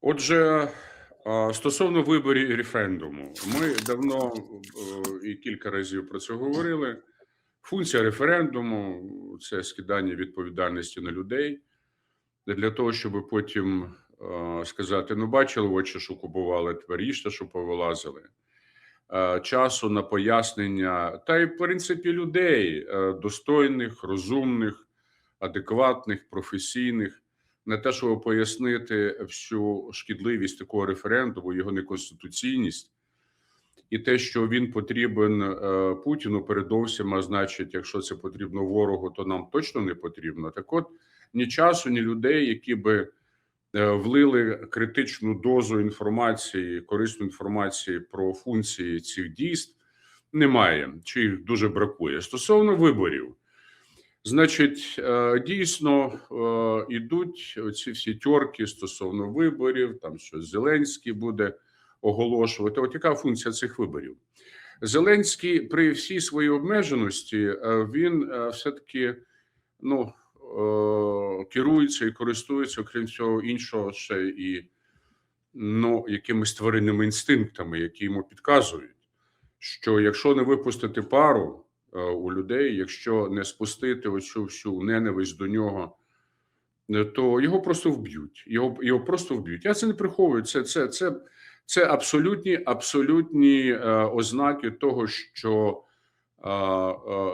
Отже, стосовно виборів і референдуму, ми давно е, і кілька разів про це говорили. Функція референдуму це скидання відповідальності на людей для того, щоб потім е, сказати: ну, бачили, очі, що купували, тепер що повилазили. Е, Часу на пояснення, та й в принципі людей достойних, розумних, адекватних, професійних на те, щоб пояснити всю шкідливість такого референдуму, його неконституційність, і те, що він потрібен е, Путіну, передовсім, а значить, якщо це потрібно ворогу, то нам точно не потрібно. Так, от ні часу, ні людей, які би е, влили критичну дозу інформації, корисну інформації про функції цих дійств, немає чи їх дуже бракує. Стосовно виборів. Значить, е, дійсно е, ідуть ці всі тьорки стосовно виборів, там що Зеленський буде оголошувати. От яка функція цих виборів? Зеленський при всій своїй обмеженості е, він все-таки ну, керується і користується, окрім всього іншого, ще і ну, якимись тваринними інстинктами, які йому підказують, що якщо не випустити пару. Е, у людей, якщо не спустити оцю всю ненависть до нього, е, то його просто вб'ють. Його його просто вб'ють. Я це не приховую. Це це, це, це абсолютні абсолютні е, ознаки того, що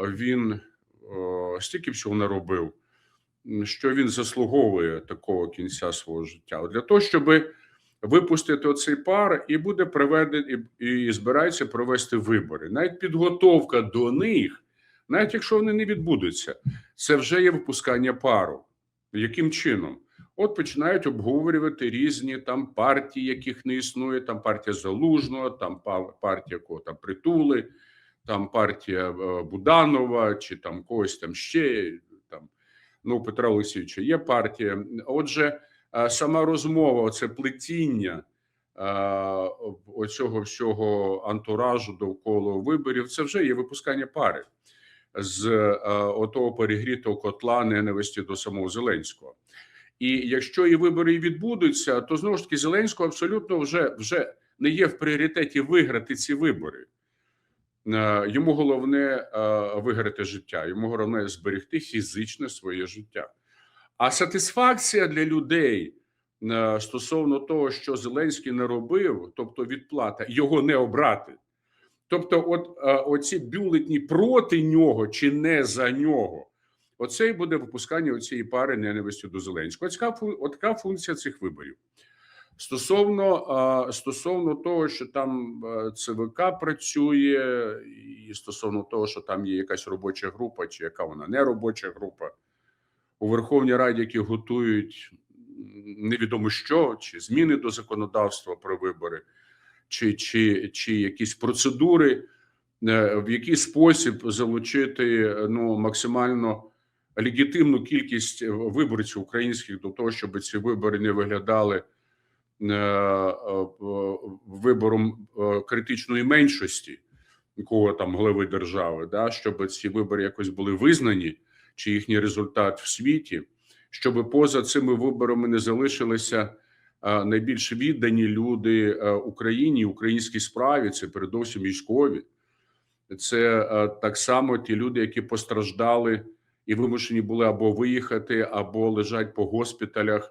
він стільки всього наробив, що він заслуговує такого кінця свого життя. Для того, щоб випустити оцей пар, і буде проведений і, збирається провести вибори. Навіть підготовка до них, навіть якщо вони не відбудуться, це вже є випускання пару. Яким чином? От починають обговорювати різні там партії, яких не існує. Там партія Залужного, там партія кого там притули, там партія е, Буданова, чи там когось там ще там. Ну, Петра Олексійовича є партія. Отже сама розмова, це плетіння оцього всього антуражу довкола виборів, це вже є випускання пари з отого перегрітого котла ненависті до самого Зеленського. І якщо і вибори відбудуться, то знову ж таки Зеленського абсолютно вже вже не є в пріоритеті виграти ці вибори. Йому головне виграти життя, йому головне зберегти фізичне своє життя. А сатисфакція для людей е, стосовно того, що Зеленський не робив, тобто відплата, його не обрати. Тобто, от е, оці бюлетні проти нього чи не за нього, оце і буде випускання цієї пари ненависті до Зеленського. От така, функція цих виборів. Стосовно е, стосовно того, що там ЦВК працює, і стосовно того, що там є якась робоча група, чи яка вона не робоча група у Верховній Раді, які готують невідомо що, чи зміни до законодавства про вибори, чи, чи, чи якісь процедури, е, в який спосіб залучити ну максимально легітимну кількість виборців українських до того, щоб ці вибори не виглядали. Е, е, вибором критичної меншості кого там глави держави, да щоб ці вибори якось були визнані чи їхній результат в світі, щоб поза цими виборами не залишилися найбільш віддані люди Україні, українській справі. Це передовсім військові, це так само ті люди, які постраждали і вимушені були або виїхати, або лежать по госпіталях.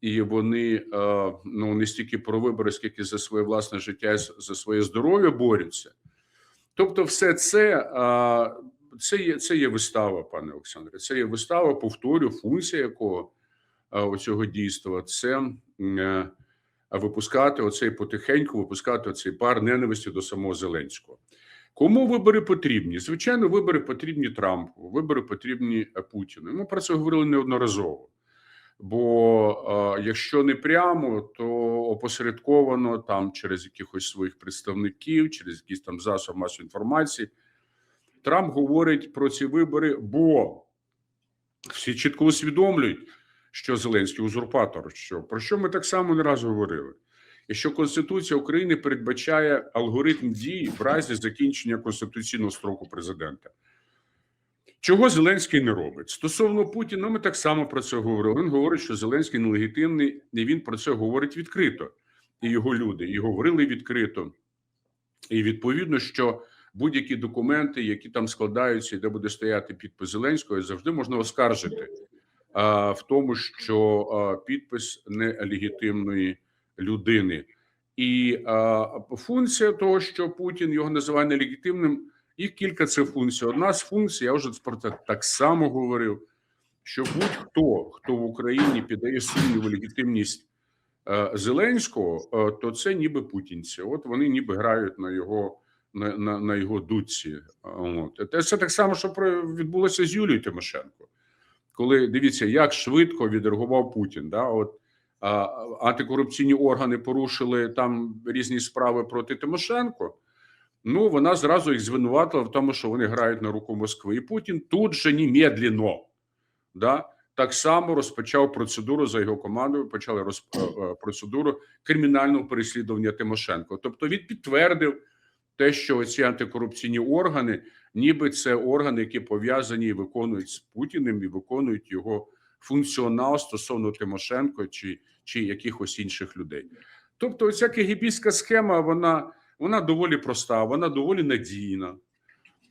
І вони ну не стільки про вибори, скільки за своє власне життя, за своє здоров'я борються. Тобто, все це це є це є вистава, пане Олександре. Це є вистава, повторю, функція якого оцього дійства це е, випускати оцей потихеньку, випускати оцей пар ненависті до самого Зеленського. Кому вибори потрібні? Звичайно, вибори потрібні Трампу, вибори потрібні Путіну. Ми про це говорили неодноразово. Бо е, якщо не прямо, то опосередковано там через якихось своїх представників, через якісь там засоби масової інформації. Трамп говорить про ці вибори, бо всі чітко усвідомлюють, що Зеленський узурпатор. Що про що ми так само не раз говорили? І що Конституція України передбачає алгоритм дій в разі закінчення конституційного строку президента. Чого Зеленський не робить? Стосовно Путіна, ми так само про це говорили. Він говорить, що Зеленський нелегітимний, і він про це говорить відкрито. І його люди, і говорили відкрито. І відповідно, що будь-які документи, які там складаються, і де буде стояти підпис Зеленського, завжди можна оскаржити а, в тому, що підпис нелегітимної людини. І а, функція того, що Путін його називає нелегітимним, їх кілька це функцій. Одна з функцій, я вже про це так само говорив, що будь-хто, хто в Україні піддає сумніву легітимність Зеленського, то це ніби путінці. От вони ніби грають на його на, на, його дудці. От. Це так само, що відбулося з Юлією Тимошенко. Коли дивіться, як швидко відреагував Путін. Да? От, а, антикорупційні органи порушили там різні справи проти Тимошенко. Ну, вона зразу їх звинуватила в тому, що вони грають на руку Москви. І Путін тут же немедленно да, так само розпочав процедуру за його командою. Почали роз, е, е, процедуру кримінального переслідування Тимошенко. Тобто він підтвердив те, що ці антикорупційні органи, ніби це органи, які пов'язані і виконують з Путіним і виконують його функціонал стосовно Тимошенко чи, чи якихось інших людей. Тобто, ця кегібістська схема, вона, вона доволі проста, вона доволі надійна.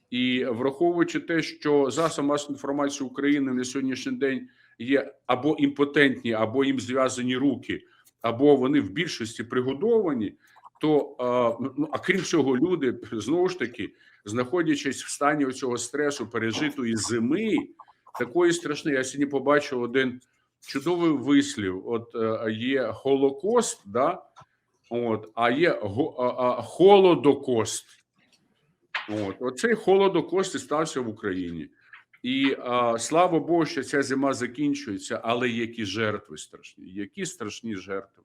І враховуючи те, що засоб масової інформації України на сьогоднішній день є або імпотентні, або їм зв'язані руки, або вони в більшості пригодовані, то а, ну, а крім цього, люди знову ж таки, знаходячись в стані цього стресу пережитої зими, такої страшної, я сьогодні побачив один чудовий вислів: от е, є Холокост, да, от, а є холодокост. От оцей холодокост і стався в Україні, і а, слава Богу, що ця зима закінчується, але які жертви страшні, які страшні жертви,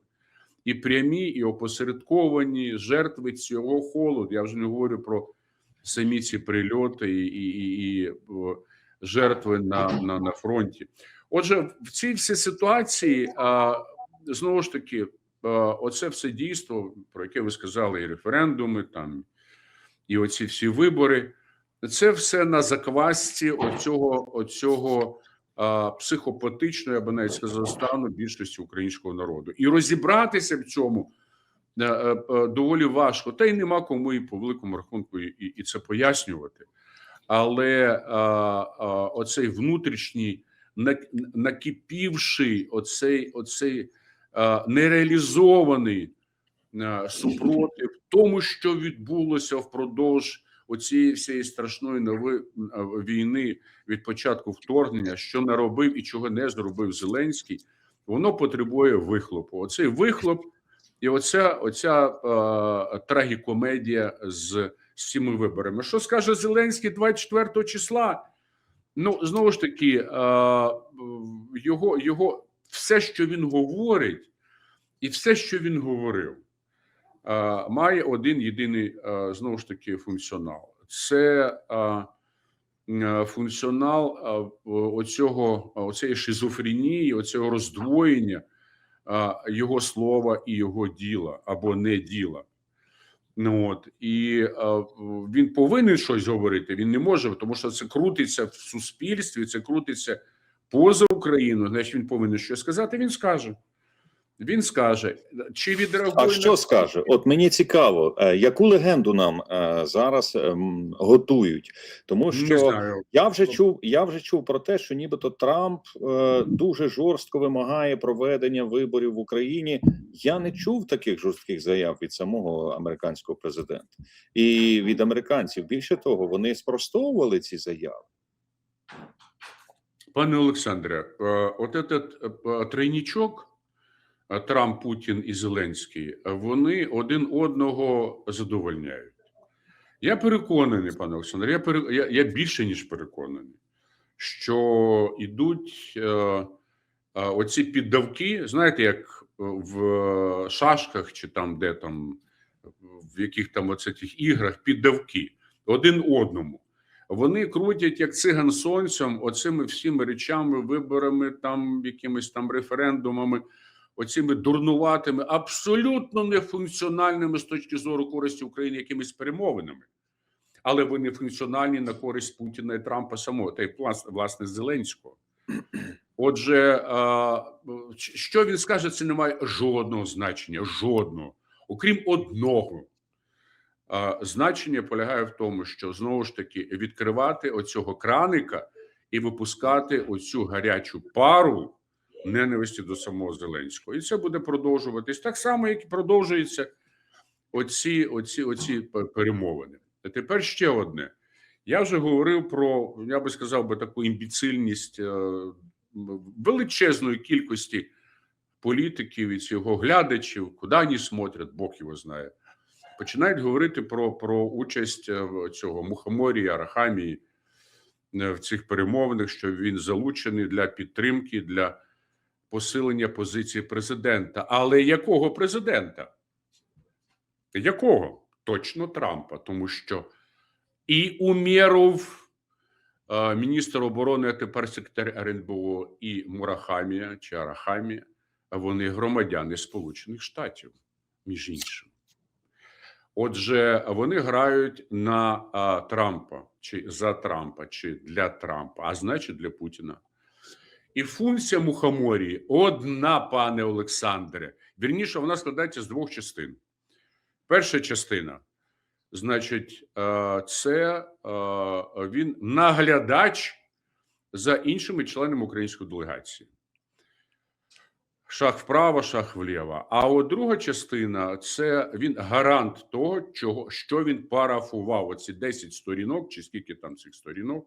і прямі, і опосередковані жертви цього холоду. Я вже не говорю про самі ці прильоти і, і, і, і жертви на, на, на фронті. Отже, в цій всій ситуації а, знову ж таки, а, оце все дійство, про яке ви сказали, і референдуми там і оці всі вибори. Це все на заквасці оцього, оцього а, психопатичного, я би навіть стану більшості українського народу. І розібратися в цьому е, е, е, доволі важко. Та й нема кому і по великому рахунку і, і, це пояснювати. Але а, а, оцей внутрішній на- накипівший, оцей, оцей а, нереалізований супротив тому, що відбулося впродовж оцієї всієї страшної нови війни від початку вторгнення, що наробив і чого не зробив Зеленський, воно потребує вихлопу. Оцей вихлоп і оця, оця е, трагікомедія з, з цими виборами. Що скаже Зеленський 24 числа? Ну знову ж таки, е, його, його все, що він говорить, і все, що він говорив, має один єдиний е, знову ж таки функціонал. Це е, е, функціонал е, оцього оцієї шизофренії, оцього роздвоєння е, його слова і його діла або не діла. Ну от і е, він повинен щось говорити. Він не може, тому що це крутиться в суспільстві, це крутиться поза Україною. Значить, він повинен щось сказати. Він скаже. Він скаже, чи відреагує А що скаже? От мені цікаво, е, яку легенду нам е, зараз ем, готують, тому що я вже чув, я вже чув про те, що нібито Трамп е, дуже жорстко вимагає проведення виборів в Україні. Я не чув таких жорстких заяв від самого американського президента і від американців. Більше того, вони спростовували ці заяви. Пане Олександре, от этот тройнічок е, Трамп, Путін і Зеленський, вони один одного задовольняють. Я переконаний, пане Олександре, я, пере- я, я більше ніж переконаний, що йдуть е, е, оці піддавки, знаєте, як в шашках чи там, де там, в яких там оце тих іграх, піддавки один одному вони крутять як циган сонцем оцими всіми речами, виборами, там якимись там референдумами, оцими дурнуватими, абсолютно нефункціональними з точки зору користі України якимись перемовинами. але вони функціональні на користь Путіна і Трампа самого, та й влас- власне Зеленського. Отже, що він скаже, це не має жодного значення, жодного, окрім одного. Значення полягає в тому, що знову ж таки відкривати оцього краника і випускати оцю гарячу пару ненависті до самого Зеленського. І це буде продовжуватись так само, як і продовжується оці, оці, оці перемовини. А тепер ще одне. Я вже говорив про, я би сказав би, таку імбіцильність е, величезної кількості політиків і цього глядачів, куди вони смотрять, Бог його знає. Починають говорити про, про участь е, цього Мухоморії, Арахамії е, в цих перемовинах, що він залучений для підтримки, для посилення позиції президента. Але якого президента? Якого? Точно Трампа, тому що і Умєров, е, міністр оборони, а тепер секретар РНБО, і Мурахамія чи Арахамія, вони громадяни Сполучених Штатів, між іншим. Отже, вони грають на а, Трампа, чи за Трампа, чи для Трампа, а значить для Путіна. І функція Мухоморії одна, пане Олександре. Вірніше, вона складається з двох частин. Перша частина, значить, е, це е, він наглядач за іншими членами української делегації. Шаг вправо, шаг вліво. А от друга частина це він гарант того, чого, що він парафував. Оці 10 сторінок, чи скільки там цих сторінок,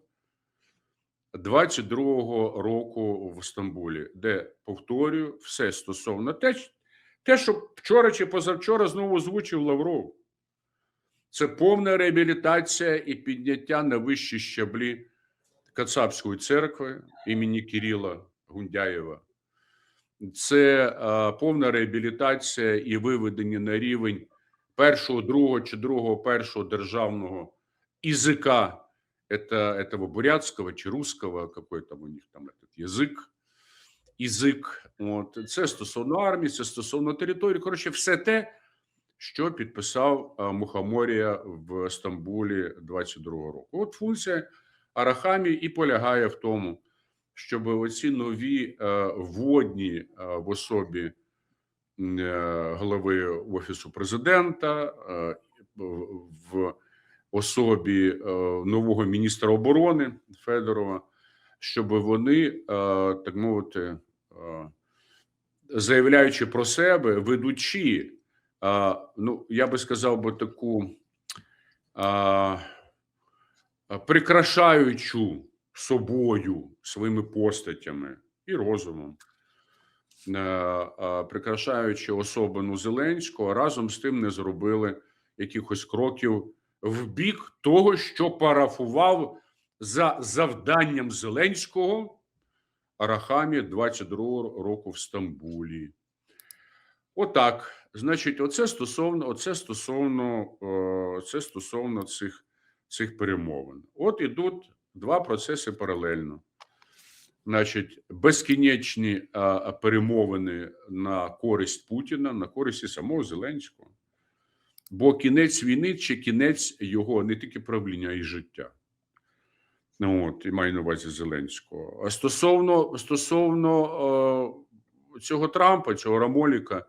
22-го року в Стамбулі, де повторюю все стосовно те, те, що вчора чи позавчора знову озвучив Лавров. Це повна реабілітація і підняття на вищі щаблі Кацапської церкви імені Кирила Гундяєва. Це е, повна реабілітація і виведення на рівень першого, другого чи другого першого державного язика это, этого бурятского чи русского, какой там у них там этот язик, язик. От. Це стосовно армії, це стосовно території. Коротше, все те, що підписав е, Мухоморія в Стамбулі 22-го року. От функція Арахамі і полягає в тому, щоб оці нові е, водні е, в особі м, е, голови офісу президента е, в особі е, нового міністра оборони Федорова, щоб вони, е, так мовити, е, заявляючи про себе, ведучи, ну я би сказав би таку прикрашаючу собою своїми постатями і розумом, прикрашаючи особину Зеленського, разом з тим не зробили якихось кроків в бік того, що парафував за завданням Зеленського Арахамі 22-го року в Стамбулі. Отак. Значить, оце стосовно, оце стосовно, е, це стосовно цих, цих перемовин. От ідуть два процеси паралельно. Значить, безкінечні е, перемовини на користь Путіна, на користь і самого Зеленського. Бо кінець війни чи кінець його не тільки правління, а й життя. Ну, от, і маю на увазі Зеленського. А стосовно, стосовно е, цього Трампа, цього Рамоліка,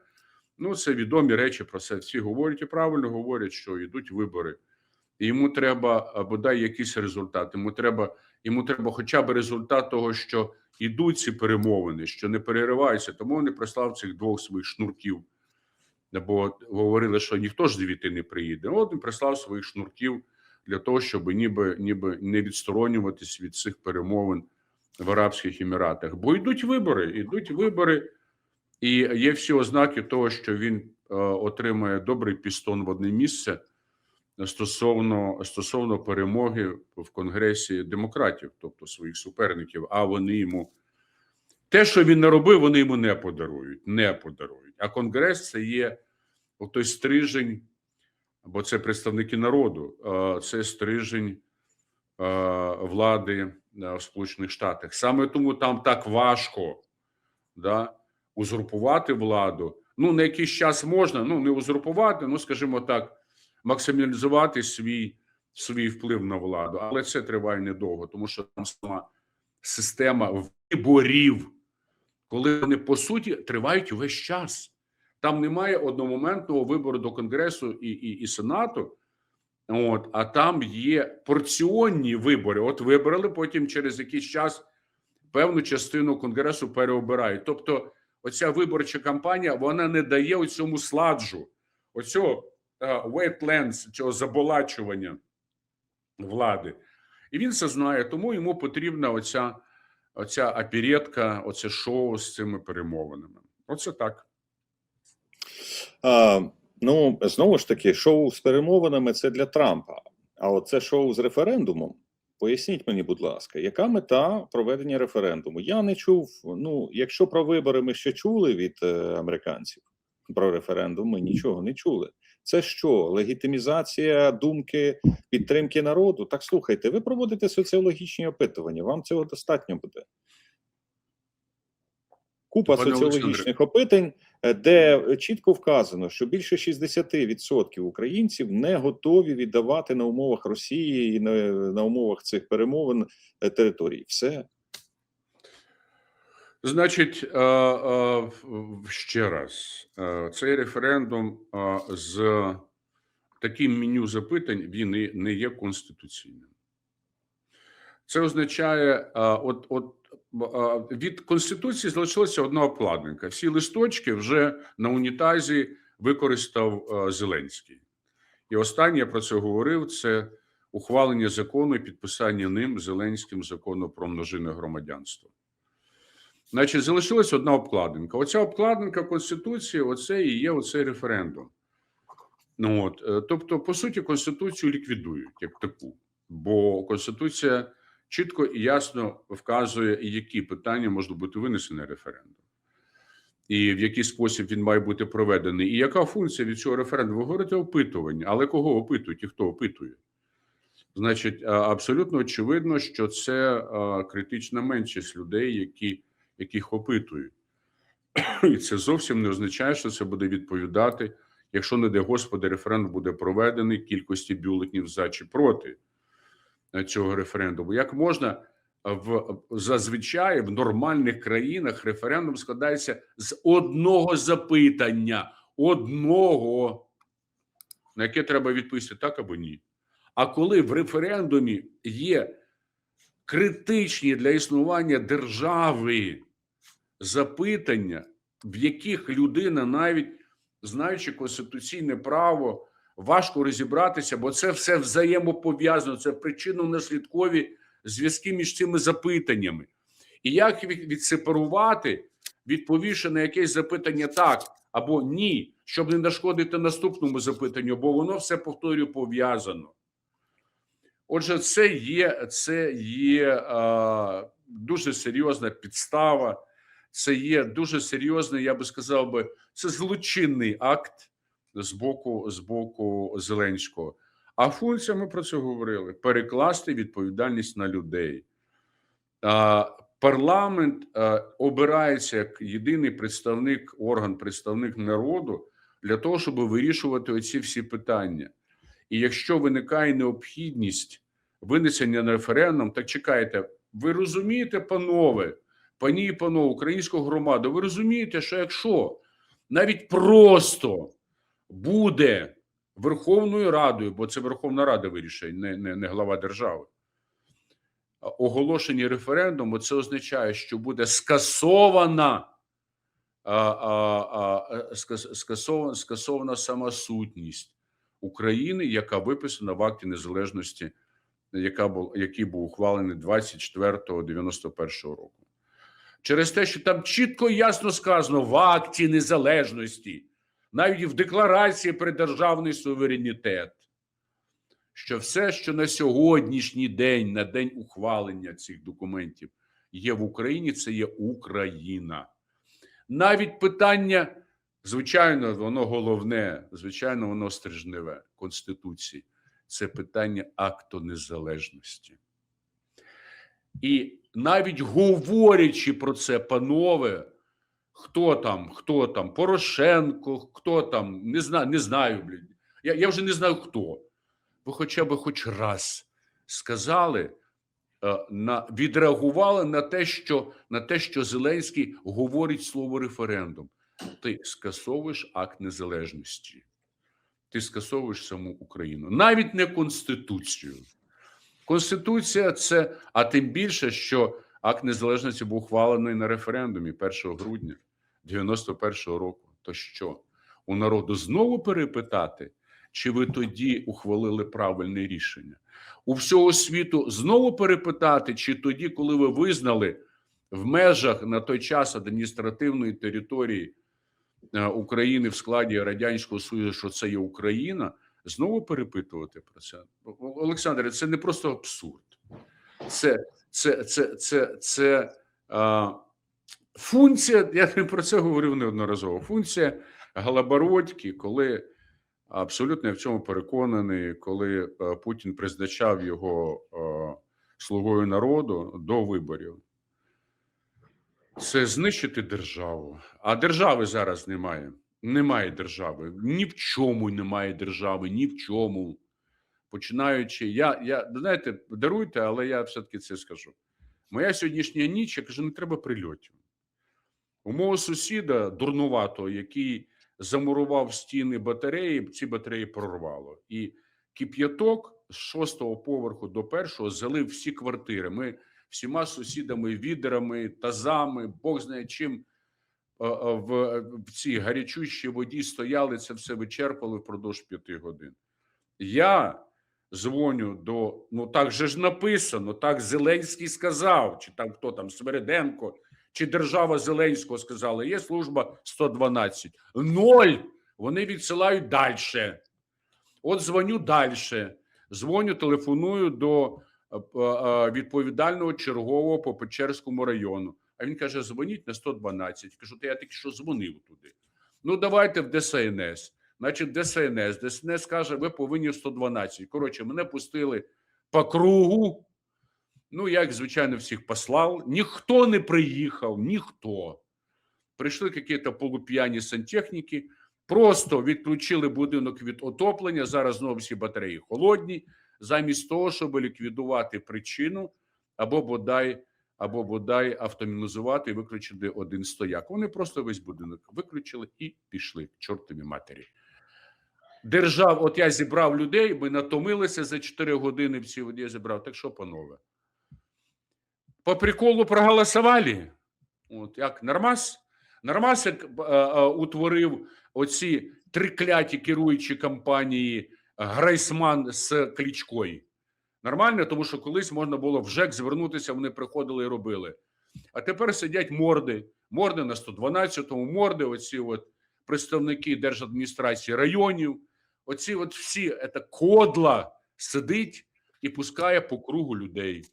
ну це відомі речі про це. Всі говорять і правильно говорять, що йдуть вибори. І йому треба бодай якийсь результат. Йому треба, йому треба хоча б результат того, що йдуть ці перемовини, що не перериваються. Тому і прислав цих двох своїх шнурків. Бо говорили, що ніхто ж звідти не приїде. От він прислав своїх шнурків для того, щоб ніби ніби не відсторонюватись від цих перемовин в Арабських Еміратах. Бо йдуть вибори, йдуть вибори, і є всі ознаки того, що він е, отримає добрий пістон в одне місце стосовно стосовно перемоги в Конгресі демократів, тобто своїх суперників. А вони йому те, що він не робив, вони йому не подарують. Не подарують. А Конгрес це є той стрижень, бо це представники народу, це стрижень влади в Сполучених Штатах. Саме тому там так важко да, узурпувати владу. Ну, на якийсь час можна, ну не узурпувати, ну, скажімо так, максималізувати свій свій вплив на владу, але це триває недовго, тому що там сама система виборів, коли вони по суті тривають увесь час. Там немає одномоментного вибору до Конгресу і, і, і Сенату. От, а там є порціонні вибори. От вибрали, потім через якийсь час певну частину конгресу переобирають. Тобто, оця виборча кампанія вона не дає оцьому сладжу, оцього е, wetlands, цього заболачування влади. І він це знає, тому йому потрібна оця, оця апіретка, оце шоу з цими перемовинами. Оце так. А, ну знову ж таки, шоу з перемовинами це для Трампа. А от це шоу з референдумом. Поясніть мені, будь ласка, яка мета проведення референдуму? Я не чув. Ну, якщо про вибори ми ще чули від е, американців, про референдум ми нічого не чули. Це що, легітимізація думки підтримки народу? Так слухайте, ви проводите соціологічні опитування. Вам цього достатньо буде. Купа Пане соціологічних опитань, е, де чітко вказано, що більше 60% українців не готові віддавати на умовах Росії і на, на умовах цих перемовин е, території. Все Значить, е, е, ще раз, е, цей референдум з таким меню запитань він не є конституційним. Це означає, от, от від конституції залишилася одна обкладинка. Всі листочки вже на унітазі використав Зеленський. І останнє я про це говорив: це ухвалення закону і підписання ним Зеленським закону про множинне громадянство. Значить, залишилась одна обкладинка. Оця обкладинка Конституції, оце і є оцей референдум. Ну от, е, тобто, по суті, Конституцію ліквідують як таку, бо Конституція чітко і ясно вказує, які питання можуть бути винесені референдум, і в який спосіб він має бути проведений, і яка функція від цього референдуму? Ви говорите опитування, але кого опитують і хто опитує? Значить, абсолютно очевидно, що це критична меншість людей, які, яких опитують. І це зовсім не означає, що це буде відповідати, якщо, не де Господи, референдум буде проведений кількості бюлетнів за чи проти е, цього референдуму. Як можна в зазвичай в нормальних країнах референдум складається з одного запитання, одного, на яке треба відповісти так або ні. А коли в референдумі є критичні для існування держави запитання, в яких людина, навіть знаючи конституційне право, важко розібратися, бо це все взаємопов'язано, це причинно-наслідкові зв'язки між цими запитаннями. І як відсепарувати, відповівши на якесь запитання так або ні, щоб не нашкодити наступному запитанню, бо воно все повторюю пов'язано. Отже, це є, це є а, дуже серйозна підстава, це є дуже серйозний, я би сказав би, це злочинний акт з боку, з боку Зеленського. А функція, ми про це говорили: перекласти відповідальність на людей. Парламент обирається як єдиний представник, орган, представник народу для того, щоб вирішувати оці всі питання. І якщо виникає необхідність винесення на референдум, так чекайте, ви розумієте, панове, пані і панове, українську громаду, ви розумієте, що якщо навіть просто буде Верховною Радою, бо це Верховна Рада вирішує, не, не, не глава держави. а, Оголошення референдуму це означає, що буде скасована а, а, а, скасована, скасована сама сутність України, яка виписана в акті незалежності, яка був, який був ухвалений 24.91 року. Через те, що там чітко і ясно сказано в акті незалежності, навіть в декларації про державний суверенітет, що все, що на сьогоднішній день, на день ухвалення цих документів, є в Україні, це є Україна. Навіть питання, звичайно, воно головне, звичайно, воно стрижневе Конституції. Це питання акту незалежності. І навіть говорячи про це, панове, хто там, хто там, Порошенко, хто там, не знаю, не знаю, блін. Я, я вже не знаю хто. ви хоча б хоч раз сказали, е, на відреагували на те, що на те, що Зеленський говорить слово референдум. Ти скасовуєш акт незалежності, ти скасовуєш саму Україну, навіть не конституцію. Конституція це, а тим більше, що акт незалежності був ухвалений на референдумі 1 грудня 91-го року. То що у народу знову перепитати, чи ви тоді ухвалили правильне рішення? У всього світу знову перепитати, чи тоді, коли ви визнали в межах на той час адміністративної території е, України в складі Радянського Союзу, що це є Україна, знову перепитувати про це. Олександре, це не просто абсурд. Це, це, це, це, це а, функція, я про це говорив неодноразово. Функція Галабородьки, коли абсолютно я в цьому переконаний, коли е, Путін призначав його е, слугою народу до виборів. Це знищити державу. А держави зараз немає. Немає держави. Ні в чому немає держави, ні в чому. Починаючи, я, я знаєте, даруйте, але я все-таки це скажу. Моя сьогоднішня ніч, я кажу, не треба прильотів. У мого сусіда дурнуватого, який замурував стіни батареї, ці батареї прорвало. І кип'яток з шостого поверху до першого залив всі квартири. Ми всіма сусідами, відерами, тазами, Бог знає чим в, цій гарячущій воді стояли, це все вичерпали впродовж п'яти годин. Я дзвоню до ну так же ж написано, так Зеленський сказав, чи там хто там Свериденко, чи держава Зеленського сказала, є служба 112. Ноль. Вони відсилають далі. От дзвоню далі. Дзвоню, телефоную до е, е, відповідального чергового по Печерському району. А він каже: дзвоніть на 112. Кажу, то я тільки що дзвонив туди. Ну, давайте в ДСНС. Значить, ДСНС. ДСНС каже, ви повинні в 112. Коротше, мене пустили по кругу. Ну, я їх, звичайно, всіх послав. Ніхто не приїхав, ніхто. Прийшли якісь полуп'яні сантехніки, просто відключили будинок від отоплення. Зараз знову всі батареї холодні, замість того, щоб ліквідувати причину або бодай, або бодай автомінізувати і виключити один стояк. Вони просто весь будинок виключили і пішли к чортові матері. Держав, от я зібрав людей, ми натомилися за 4 години всі от я зібрав. Так що, панове? По приколу проголосували. От як Нормас? Нормас як е, е, утворив оці трикляті керуючі компанії Грейсман з Клічкою. Нормально, тому що колись можна було в ЖЕК звернутися, вони приходили і робили. А тепер сидять морди, морди на 112-му, морди, оці от представники держадміністрації районів. Оці от всі це кодла сидить і пускає по кругу людей.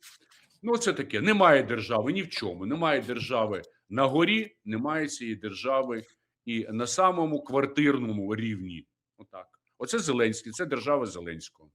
Ну, це таке. Немає держави ні в чому. Немає держави на горі, немає цієї держави і на самому квартирному рівні. Отак. Оце Зеленський, це держава Зеленського.